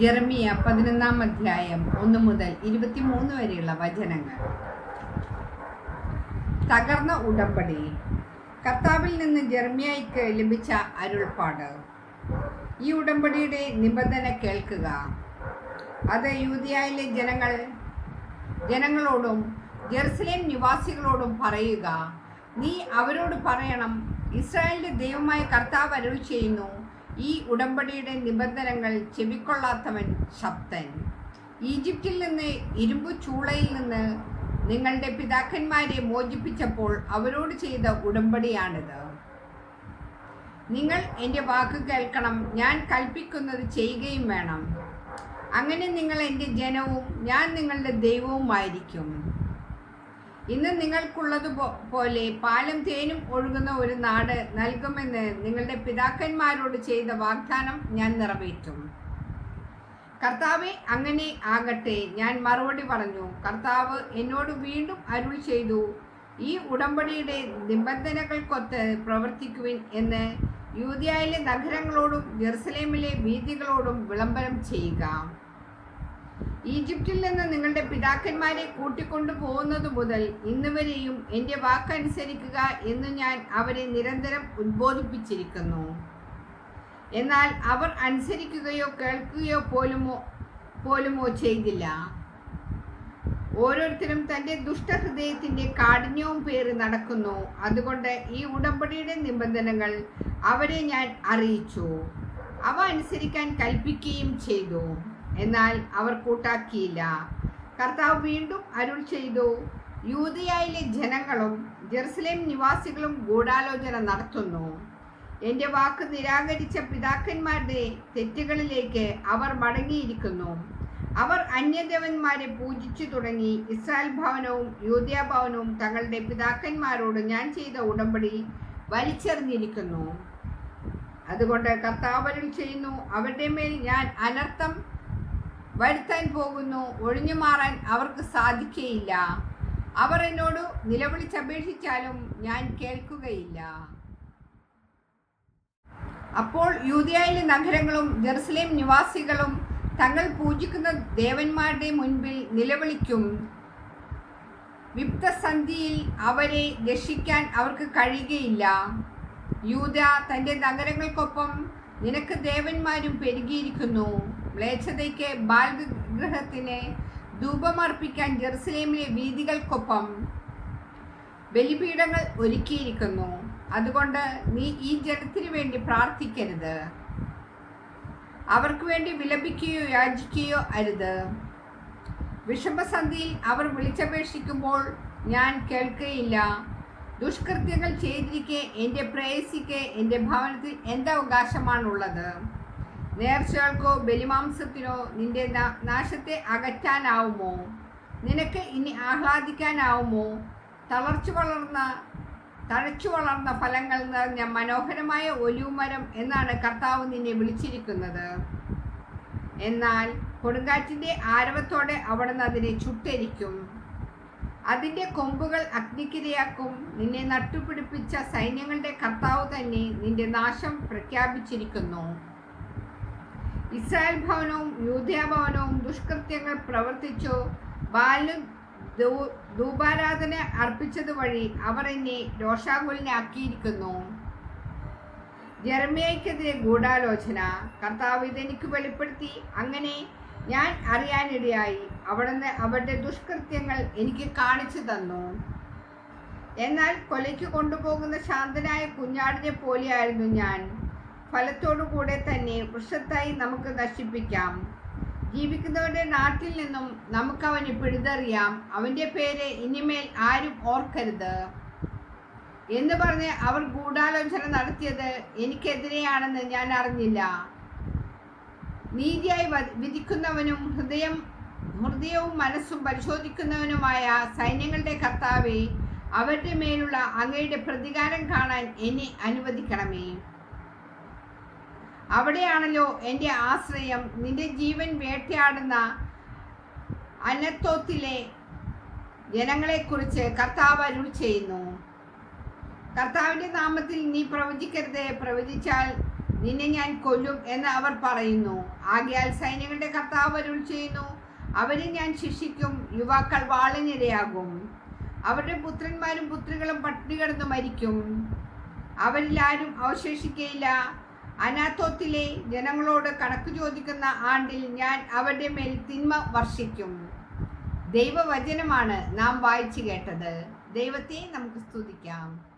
ജെറമിയ പതിനൊന്നാം അധ്യായം ഒന്ന് മുതൽ ഇരുപത്തിമൂന്ന് വരെയുള്ള വചനങ്ങൾ. തകർന്ന ഉടമ്പടി. കർത്താവിൽ നിന്ന് ജെർമിയായിക്ക് ലഭിച്ച അരുൾപ്പാട്. ഈ ഉടമ്പടിയുടെ നിബന്ധന കേൾക്കുക. അത് യൂതിയായിലെ ജനങ്ങൾ ജനങ്ങളോടും ജെറുസലേം നിവാസികളോടും പറയുക. നീ അവരോട് പറയണം ഇസ്രായേലിന്റെ ദൈവമായ കർത്താവ് അരുൾ ചെയ്യുന്നു. ഈ ഉടമ്പടിയുടെ നിബന്ധനകൾ ചെവിക്കൊള്ളാത്തവൻ ശബ്ദൻ. ഈജിപ്തിൽ നിന്ന് ഇരുമ്പു ചൂളയിൽ നിന്ന് നിങ്ങളുടെ പിതാക്കന്മാരെ മോചിപ്പിച്ചപ്പോൾ അവരോട് ചെയ്ത ഉടമ്പടിയാണിത്. നിങ്ങൾ എന്റെ വാക്ക് കേൾക്കണം ഞാൻ കൽപ്പിക്കുന്നത് ചെയ്യുകയും വേണം. അങ്ങനെ നിങ്ങൾ എന്റെ ജനവും ഞാൻ നിങ്ങളുടെ ദൈവവുമായിരിക്കും. ഇന്ന് നിങ്ങൾക്കുള്ളതുപോലെ പോലെ തേനും ഒഴുകുന്ന ഒരു നാട് നൽകുമെന്ന് നിങ്ങളുടെ പിതാക്കന്മാരോട് ചെയ്ത വാഗ്ദാനം ഞാൻ നിറവേറ്റും. കർത്താവെ അങ്ങനെ ആകട്ടെ ഞാൻ മറുപടി പറഞ്ഞു. കർത്താവ് എന്നോട് വീണ്ടും അരുൾ ചെയ്തു. ഈ ഉടമ്പടിയുടെ നിബന്ധനകൾക്കൊത്ത് പ്രവർത്തിക്കുവിൻ എന്ന് യൂതിയായിലെ നഗരങ്ങളോടും ജെറുസലേമിലെ വീതികളോടും വിളംബരം ചെയ്യുക. ഈജിപ്തിൽ നിന്ന് നിങ്ങളുടെ പിതാക്കന്മാരെ കൂട്ടിക്കൊണ്ടു പോകുന്നത് മുതൽ ഇന്ന് വരെയും എന്റെ വാക്കനുസരിക്കുക എന്ന് ഞാൻ അവരെ നിരന്തരം ഉദ്ബോധിപ്പിച്ചിരിക്കുന്നു എന്നാൽ അവർ അനുസരിക്കുകയോ കേൾക്കുകയോ പോലുമോ പോലുമോ ചെയ്തില്ല. ഓരോരുത്തരും തന്റെ ദുഷ്ടഹൃദയത്തിന്റെ കാഠിന്യവും പേറി നടക്കുന്നു. അതുകൊണ്ട് ഈ ഉടമ്പടിയുടെ നിബന്ധനകൾ അവരെ ഞാൻ അറിയിച്ചു. അവ അനുസരിക്കാൻ കൽപ്പിക്കുകയും ചെയ്തു. എന്നാൽ അവർ കൂട്ടാക്കിയില്ല. കർത്താവ് വീണ്ടും അരുൾ ചെയ്തു. യൂതിയായിലെ ജനങ്ങളും ജെറുസലേം നിവാസികളും ഗൂഢാലോചന നടത്തുന്നു. എന്റെ വാക്ക് നിരാകരിച്ച പിതാക്കന്മാരുടെ തെറ്റുകളിലേക്ക് അവർ മടങ്ങിയിരിക്കുന്നു. അവർ അന്യദേവന്മാരെ പൂജിച്ചു തുടങ്ങി. ഇസ്രായേൽ ഭവനവും യൂതിയ ഭവനവും തങ്ങളുടെ പിതാക്കന്മാരോട് ഞാൻ ചെയ്ത ഉടമ്പടി വലിച്ചെറിഞ്ഞിരിക്കുന്നു. അതുകൊണ്ട് കർത്താവരിൽ ചെയ്യുന്നു. അവരുടെ മേൽ ഞാൻ അനർത്ഥം വരുത്താൻ പോകുന്നു ഒഴിഞ്ഞു മാറാൻ അവർക്ക് സാധിക്കുകയില്ല അവർ എന്നോട് നിലവിളിച്ചപേക്ഷിച്ചാലും ഞാൻ കേൾക്കുകയില്ല. അപ്പോൾ യൂതിയായിലെ നഗരങ്ങളും ജെറുസലേം നിവാസികളും തങ്ങൾ പൂജിക്കുന്ന ദേവന്മാരുടെ മുൻപിൽ നിലവിളിക്കും. വിപ്തസന്ധിയിൽ അവരെ രക്ഷിക്കാൻ അവർക്ക് കഴിയുകയില്ല. യൂത തന്റെ നഗരങ്ങൾക്കൊപ്പം നിനക്ക് ദേവന്മാരും പെരുകിയിരിക്കുന്നു. മ്ലേച്ഛതയ്ക്ക് ബാൽഗ്രഹത്തിന് ധൂപമർപ്പിക്കാൻ ജെറുസലേമിലെ വീതികൾക്കൊപ്പം ബലിപീഠങ്ങൾ ഒരുക്കിയിരിക്കുന്നു. അതുകൊണ്ട് നീ ഈ ജനത്തിനു വേണ്ടി പ്രാർത്ഥിക്കരുത്. അവർക്ക് വേണ്ടി വിലപിക്കുകയോ യാചിക്കുകയോ അരുത്. വിഷമസന്ധിയിൽ അവർ വിളിച്ചപേക്ഷിക്കുമ്പോൾ ഞാൻ കേൾക്കുകയില്ല ദുഷ്കൃത്യങ്ങൾ ചെയ്തിരിക്കെ എന്റെ പ്രേയസിക്ക് എന്റെ ഭവനത്തിൽ എന്തവകാശമാണുള്ളത് നേർച്ചകൾക്കോ ബലിമാംസത്തിനോ നിന്റെ നാശത്തെ അകറ്റാനാവുമോ? നിനക്ക് ഇനി ആഹ്ലാദിക്കാനാവുമോ? തളർച്ചു വളർന്ന തഴച്ചു വളർന്ന ഫലങ്ങൾ നിറഞ്ഞ മനോഹരമായ ഒലിവുമരം എന്നാണ് കർത്താവ് നിന്നെ വിളിച്ചിരിക്കുന്നത്. എന്നാൽ കൊടുങ്കാറ്റിന്റെ ആരവത്തോടെ അവിടുന്ന് അതിനെ ചുട്ടരിക്കും. അതിന്റെ കൊമ്പുകൾ അഗ്നിക്കിരയാക്കും. നിന്നെ നട്ടുപിടിപ്പിച്ച സൈന്യങ്ങളുടെ കർത്താവ് തന്നെ നിന്റെ നാശം പ്രഖ്യാപിച്ചിരിക്കുന്നു. ഇസ്രായേൽ ഭവനവും യൂതയ ഭവനവും ദുഷ്കൃത്യങ്ങൾ പ്രവർത്തിച്ചു. ബാലും ധൂപാരാധന അർപ്പിച്ചത് വഴി അവർ എന്നെ രോഷാകുലിനാക്കിയിരിക്കുന്നു ജർമ്മയ്ക്കെതിരെ ഗൂഢാലോചന. കർത്താവ് ഇതെനിക്ക് വെളിപ്പെടുത്തി. അങ്ങനെ ഞാൻ അറിയാനിടയായി അവിടുന്ന് അവരുടെ ദുഷ്കൃത്യങ്ങൾ എനിക്ക് കാണിച്ചു തന്നു. എന്നാൽ കൊലയ്ക്ക് കൊണ്ടുപോകുന്ന ശാന്തനായ കുഞ്ഞാടിനെ പോലെയായിരുന്നു ഞാൻ. ഫലത്തോടു കൂടെ തന്നെ വൃക്ഷത്തായി നമുക്ക് നശിപ്പിക്കാം. ജീവിക്കുന്നവരുടെ നാട്ടിൽ നിന്നും നമുക്കവന് പിഴുതറിയാം. അവന്റെ പേര് ഇനിമേൽ ആരും ഓർക്കരുത്. എന്ന് പറഞ്ഞ് അവർ ഗൂഢാലോചന നടത്തിയത് എനിക്കെതിരെയാണെന്ന് ഞാൻ അറിഞ്ഞില്ല. നീതിയായി വിധിക്കുന്നവനും ഹൃദയം ഹൃദയവും മനസ്സും പരിശോധിക്കുന്നവനുമായ സൈന്യങ്ങളുടെ കർത്താവെ അവരുടെ മേലുള്ള അങ്ങയുടെ പ്രതികാരം കാണാൻ എന്നെ അനുവദിക്കണമേ. അവിടെയാണല്ലോ എന്റെ ആശ്രയം. നിന്റെ ജീവൻ വേട്ടയാടുന്ന അനത്തോത്തിലെ ജനങ്ങളെക്കുറിച്ച് കർത്താവ് അരുൾ ചെയ്യുന്നു. കർത്താവിന്റെ നാമത്തിൽ നീ പ്രവചിക്കരുത്. പ്രവചിച്ചാൽ നിന്നെ ഞാൻ കൊല്ലും എന്ന് അവർ പറയുന്നു. ആകയാൽ സൈന്യങ്ങളുടെ കർത്താവ് അരുൾ ചെയ്യുന്നു. അവരെ ഞാൻ ശിക്ഷിക്കും. യുവാക്കൾ വാളിനിരയാകും. അവരുടെ പുത്രന്മാരും പുത്രികളും പട്ടിണി കിടന്നു മരിക്കും. അവരിൽ ആരും അവശേഷിക്കയില്ല. അനാത്തോത്തിലെ ജനങ്ങളോട് കണക്ക് ചോദിക്കുന്ന ആണ്ടിൽ ഞാൻ അവരുടെ മേൽ തിന്മ വർഷിക്കും ദൈവവചനമാണ് നാം വായിച്ചു കേട്ടത്. ദൈവത്തെ നമുക്ക് സ്തുതിക്കാം.